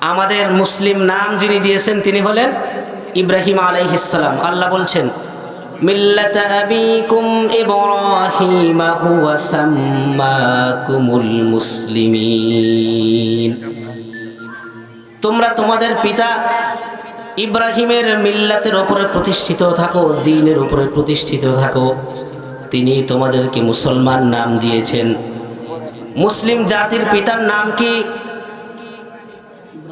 আমাদের মুসলিম নাম যিনি দিয়েছেন তিনি হলেন ইব্রাহিম আলাইহিসসালাম আল্লাহ বলছেন তোমরা তোমাদের পিতা ইব্রাহিমের মিল্লাতের ওপরে প্রতিষ্ঠিত থাকো, দিনের উপরে প্রতিষ্ঠিত থাকো। তিনি তোমাদেরকে মুসলমান নাম দিয়েছেন। মুসলিম জাতির পিতার নাম কি?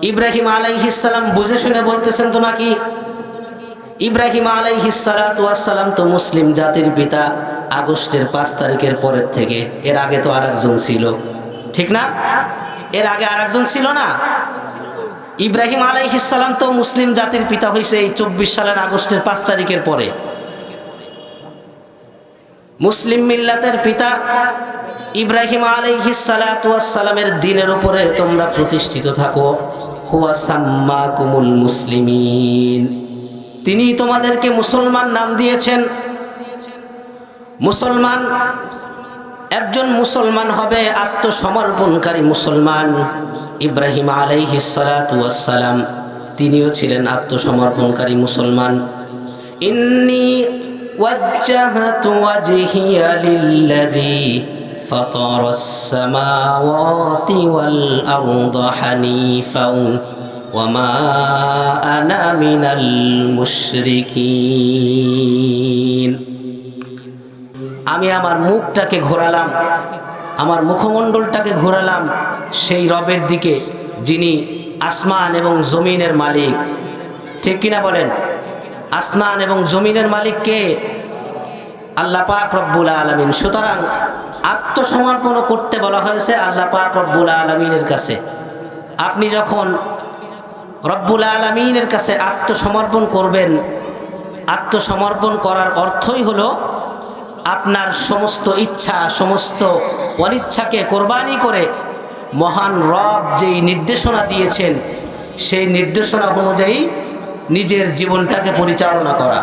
ইব্রাহিম আলাইহিসাল্লাম বুঝে শুনে বলতেছেন তো নাকি ইব্রাহিম আলাইহিসালাম তো মুসলিম জাতির পিতা আগস্টের পাঁচ তারিখের পরের থেকে। এর আগে তো আরেকজন ছিল। ঠিক না? এর আগে আরেকজন ছিল না? ইব্রাহিম আলাইহিসাল্লাম তো মুসলিম জাতির পিতা হয়েছে এই চব্বিশ সালের আগস্টের পাঁচ তারিখের পরে। মুসলিম মিল্লাতের পিতা ইব্রাহিম আলাইহিসালামের দিনের উপরে তোমরা প্রতিষ্ঠিত থাকো। হুয়া সাম্মা কুমুল মুসলিমিন। তিনি তোমাদেরকে মুসলমান নাম দিয়েছেন। মুসলমান, একজন মুসলমান হবে আত্মসমর্পণকারী মুসলমান ইব্রাহিম আলাইহিসালাম তিনিও ছিলেন আত্মসমর্পণকারী মুসলমান। ইন্নি وجهت وجهي للذي فطر السماوات والأرض حنيفا وما أنا من المشركين আমি আমার মুখটাকে ঘোরালাম আমার মুখমণ্ডলটাকে ঘোরালাম সেই রবের দিকে যিনি আসমান এবং জমিনের মালিক ঠিক কিনা বলেন আসমান এবং জমিনের মালিককে আল্লাহ পাক রব্বুল আলমিন। সুতরাং আত্মসমর্পণ করতে বলা হয়েছে আল্লাহ পাক রব্বুল আলমিনের কাছে। আপনি যখন রব্বুল আলমিনের কাছে আত্মসমর্পণ করবেন, আত্মসমর্পণ করার অর্থই হলো আপনার সমস্ত ইচ্ছা, সমস্ত অনিচ্ছাকে কোরবানি করে মহান রব যেই নির্দেশনা দিয়েছেন, সেই নির্দেশনা অনুযায়ী নিজের জীবনটাকে পরিচালনা করা।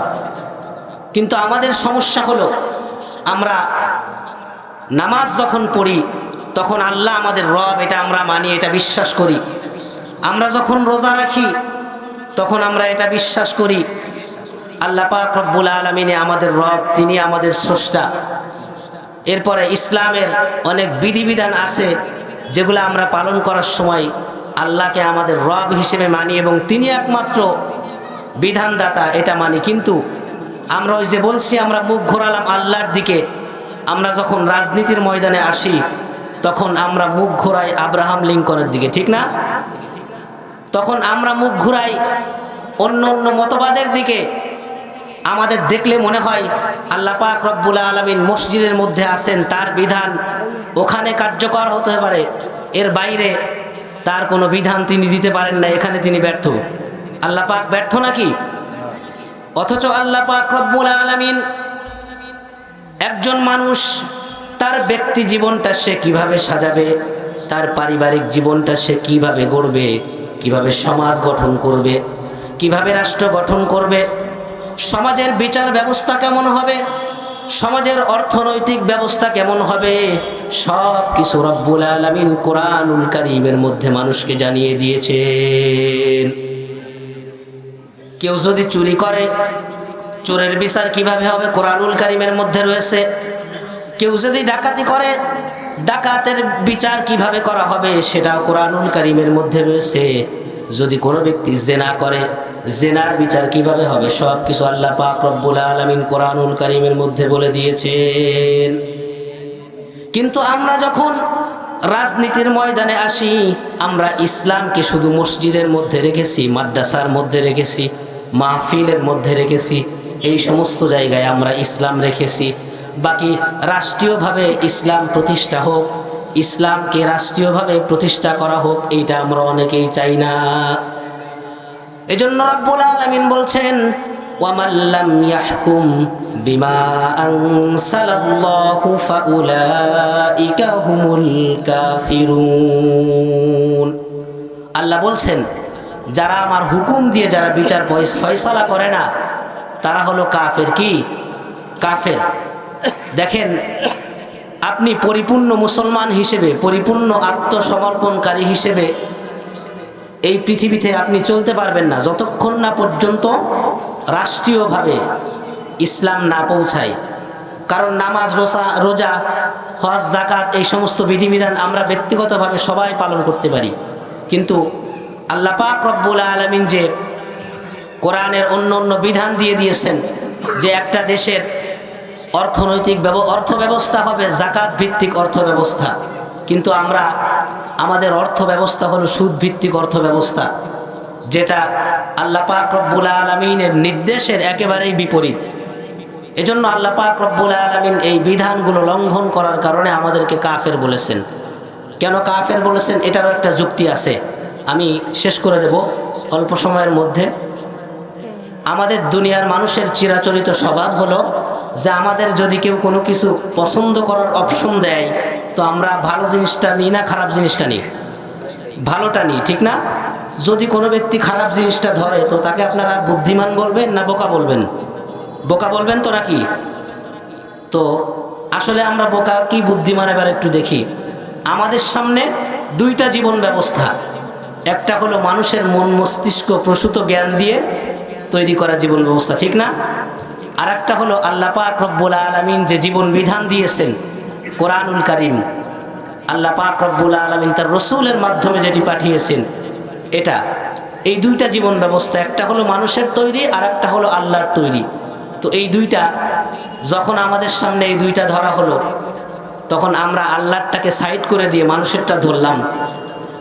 কিন্তু আমাদের সমস্যা হলো, আমরা নামাজ যখন পড়ি, তখন আল্লাহ আমাদের রব, এটা আমরা মানি, এটা বিশ্বাস করি। আমরা যখন রোজা রাখি, তখন আমরা এটা বিশ্বাস করি। আল্লাহ পাক রব্বুল আলমিনে আমাদের রব, তিনি আমাদের স্রষ্টা। এরপরে ইসলামের অনেক বিধিবিধান আছে, যেগুলো আমরা পালন করার সময় আল্লাহকে আমাদের রব হিসেবে মানি এবং তিনি একমাত্র বিধানদাতা, এটা মানি। কিন্তু আমরা ওই যে বলছি, আমরা মুখ ঘোরালাম আল্লাহর দিকে। আমরা যখন রাজনীতির ময়দানে আসি, তখন আমরা মুখ ঘোরাই আব্রাহাম লিঙ্কনের দিকে, ঠিক না? তখন আমরা মুখ ঘুরাই অন্য অন্য মতবাদের দিকে। আমাদের দেখলে মনে হয়, আল্লাহ পাক রব্বুল আলমিন মসজিদের মধ্যে আছেন, তার বিধান ওখানে কার্যকর হতে পারে। এর বাইরে তার কোনো বিধান তিনি দিতে পারেন না এখানে তিনি ব্যর্থ। আল্লাহ পাক ব্যর্থ নাকি? অথচ আল্লাহ পাক রব্বুল আলমিন একজন মানুষ, তার ব্যক্তি জীবনটা সে কীভাবে সাজাবে, তার পারিবারিক জীবনটা সে কীভাবে গড়বে, কীভাবে সমাজ গঠন করবে, কীভাবে রাষ্ট্র গঠন করবে, সমাজের বিচার ব্যবস্থা কেমন হবে, সমাজের অর্থনৈতিক ব্যবস্থা কেমন হবে সব কিছু রব্বুল আলমিন কোরআনুল করিমের মধ্যে মানুষকে জানিয়ে দিয়েছেন। কেউ যদি চুরি করে, চোরের বিচার কীভাবে হবে? কোরআনুল করিমের মধ্যে রয়েছে। কেউ যদি ডাকাতি করে, ডাকাতের বিচার কীভাবে করা হবে সেটাও কোরআনুল করিমের মধ্যে রয়েছে। যদি কোনো ব্যক্তি জেনা করে, জেনার বিচার কীভাবে হবে? সব কিছু আল্লাহ পাক রব্বুল আলমিন কোরআনুল করিমের মধ্যে বলে দিয়েছেন। কিন্তু আমরা যখন রাজনীতির ময়দানে আসি, আমরা ইসলামকে শুধু মসজিদের মধ্যে রেখেছি, মাদ্রাসার মধ্যে রেখেছি মাহফিলের মধ্যে রেখেছি। এই সমস্ত জায়গায় আমরা ইসলাম রেখেছি। বাকি রাষ্ট্রীয়ভাবে ইসলাম প্রতিষ্ঠা হোক, ইসলামকে রাষ্ট্রীয়ভাবে প্রতিষ্ঠা করা হোক, এইটা আমরা অনেকেই চাই না। এজন্য রব্বুল আলমিন বলছেন ওয়ামাল্লাম ইয়াহকুম হুমুল আল্লাহ বলছেন যারা আমার হুকুম দিয়ে যারা বিচার ফয়সালা করে না, তারা হলো কাফের কি? কাফের। দেখেন, আপনি পরিপূর্ণ মুসলমান হিসেবে, পরিপূর্ণ আত্মসমর্পণকারী হিসেবে এই পৃথিবীতে আপনি চলতে পারবেন না। যতক্ষণ না পর্যন্ত রাষ্ট্রীয়ভাবে ইসলাম না পৌঁছায়। কারণ নামাজ, রোজা রোজা, হজ জাকাত এই সমস্ত বিধিবিধান আমরা ব্যক্তিগতভাবে সবাই পালন করতে পারি। কিন্তু আল্লাহ পাক রব্বুল আলমিন যে কোরআনের অন্য অন্য বিধান দিয়ে দিয়েছেন যে একটা দেশের অর্থনৈতিক ব্যব- অর্থ ব্যবস্থা হবে জাকাত ভিত্তিক অর্থ ব্যবস্থা কিন্তু আমরা, আমাদের অর্থ ব্যবস্থা হলো সুদ ভিত্তিক অর্থ ব্যবস্থা যেটা আল্লাহ পাক রব্বুল আলমিনের নির্দেশের একেবারেই বিপরীত। এজন্য আল্লাহ পাক রব্বুল আলমিন এই বিধানগুলো লঙ্ঘন করার কারণে আমাদেরকে কাফের বলেছেন। কেন কাফের বলেছেন? এটারও একটা যুক্তি আছে। আমি শেষ করে দেব অল্প সময়ের মধ্যে। আমাদের দুনিয়ার মানুষের চিরাচরিত স্বভাব হলো যে আমাদের যদি কেউ কোনো কিছু পছন্দ করার অপশন দেয়, তো আমরা ভালো জিনিসটা নিই না, খারাপ জিনিসটা নিই। ভালোটা নিই, ঠিক না? যদি কোনো ব্যক্তি খারাপ জিনিসটা ধরে, তো তাকে আপনারা বুদ্ধিমান বলবেন না বোকা বলবেন? বোকা বলবেন তো নাকি? তো আসলে আমরা বোকা কি বুদ্ধিমান এবার একটু দেখি। আমাদের সামনে দুইটা জীবন ব্যবস্থা। একটা হলো মানুষের মন মস্তিষ্ক প্রসূত জ্ঞান দিয়ে তৈরি করা জীবন ব্যবস্থা, ঠিক না? আর একটা হলো আল্লাহ পাক রব্বুল আলমিন যে জীবন বিধান দিয়েছেন, কোরআনুল কারিম, আল্লাহ পাক রব্বুল আলমিন তার রসুলের মাধ্যমে যেটি পাঠিয়েছেন, এটা। এই দুইটা জীবন ব্যবস্থা, একটা হলো মানুষের তৈরি আর একটা হলো আল্লাহর তৈরি। তো এই দুইটা, যখন আমাদের সামনে এই দুইটা ধরা হলো, তখন আমরা আল্লাহরটাকে সাইড করে দিয়ে মানুষেরটা ধরলাম।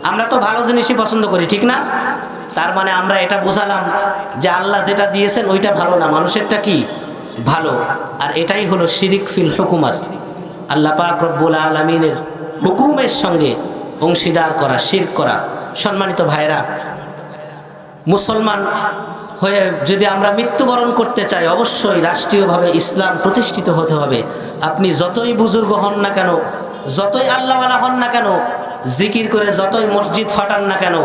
আমরা তো ভালো জিনিসই পছন্দ করি, ঠিক না? তার মানে আমরা এটা বোঝালাম যে আল্লাহ যেটা দিয়েছেন ওইটা ভালো না, মানুষেরটা কি? ভালো। আর এটাই হলো শিরিক ফিল হুকুমাত। আল্লাহ পাক রব্বুল আলমিনের হুকুমের সঙ্গে অংশীদার করা শির করা। সম্মানিত ভাইরা মুসলমান হয়ে যদি আমরা মৃত্যুবরণ করতে চাই, অবশ্যই রাষ্ট্রীয়ভাবে ইসলাম প্রতিষ্ঠিত হতে হবে। আপনি যতই বুজুর্গ হন না কেন, যতই আল্লাহওয়ালা হন না কেন জিকির করে যতই মসজিদ ফাটান না কেন,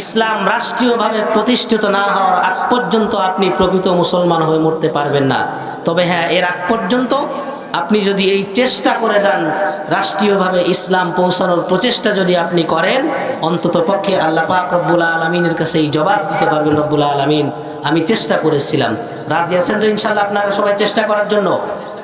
ইসলাম রাষ্ট্রীয়ভাবে প্রতিষ্ঠিত না হওয়ার আগ পর্যন্ত আপনি প্রকৃত মুসলমান হয়ে মরতে পারবেন না। তবে হ্যাঁ এর আগ পর্যন্ত আপনি যদি এই চেষ্টা করে যান, রাষ্ট্রীয়ভাবে ইসলাম পৌঁছানোর প্রচেষ্টা যদি আপনি করেন, অন্তত পক্ষে আল্লাহ পাক রব্বুল আলমিনের কাছে এই জবাব দিতে পারবেন রব্বুল আলমিন। আমি চেষ্টা করেছিলাম। রাজি আছেন তো ইনশাল্লাহ আপনারা সবাই চেষ্টা করার জন্য?